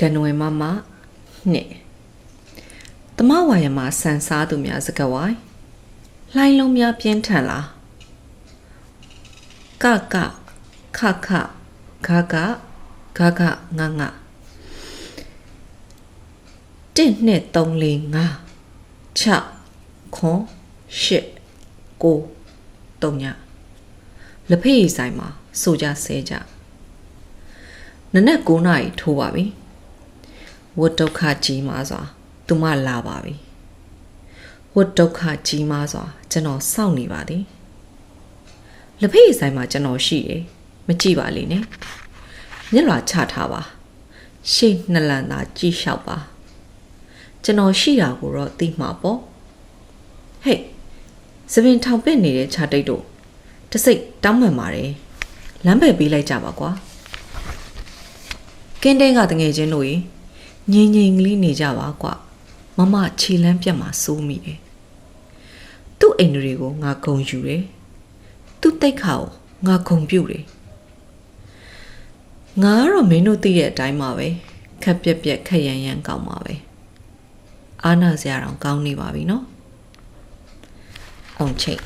ကနွယ်မမနှစ်တမဝါယမဆန်စားသူများစကဝိုင်းလှိုင်းလုံးများပြင်းထန်လားကကခခခခခခငင1 2 3 4 5 6ခွန်8 9 3ညလက်ဖေးရည်ဆိုင်မှာဆိုကြဆဲကြနနက်9နာရီထိုးပါပြီ ဝတ်ဒုက္ခကြီးမှာစွာသူမလာပါပြီဝတ်ဒုက္ခကြီးမှာစွာကျွန်တော်စောင့်နေပါသည်လက်ဖေးရည်ဆိုင်မှာကျွန်တော်ရှိတယ်မကြည့်ပါလေနဲ့မျက်လွှာချထားပါရှေ့နှစ်လန်သာကြည့်လျှောက်ပါကျွန်တော်ရှိတာကိုတော့သိမှာပေါ့ဟေးသပင်ထောင်ပစ်နေတဲ့ခြာတိတ်တို့တစိတ်တောင်းမှန်ပါတယ်လမ်းပဲပေးလိုက်ကြပါကွာကင်းတဲကတငယ်ချင်းတို့ရေ ငိမ့်ငိမ့်ကလေးနေကြပါကွာမမခြေလမ်းပြတ်မှာစိုးမိတယ်သူ့အိမ်တွေကိုငါဂုံယူတယ်သူ့တိတ်ခါကိုငါဂုံပြုတ်တယ်ငါကတော့မင်းတို့သိတဲ့အတိုင်းပါပဲခက်ပြက်ပြက်ခက်ရန်ရန်ကောင်းပါပဲအာနာစရာတော့ကောင်းနေပါပြီနော်အောင်ချိတ်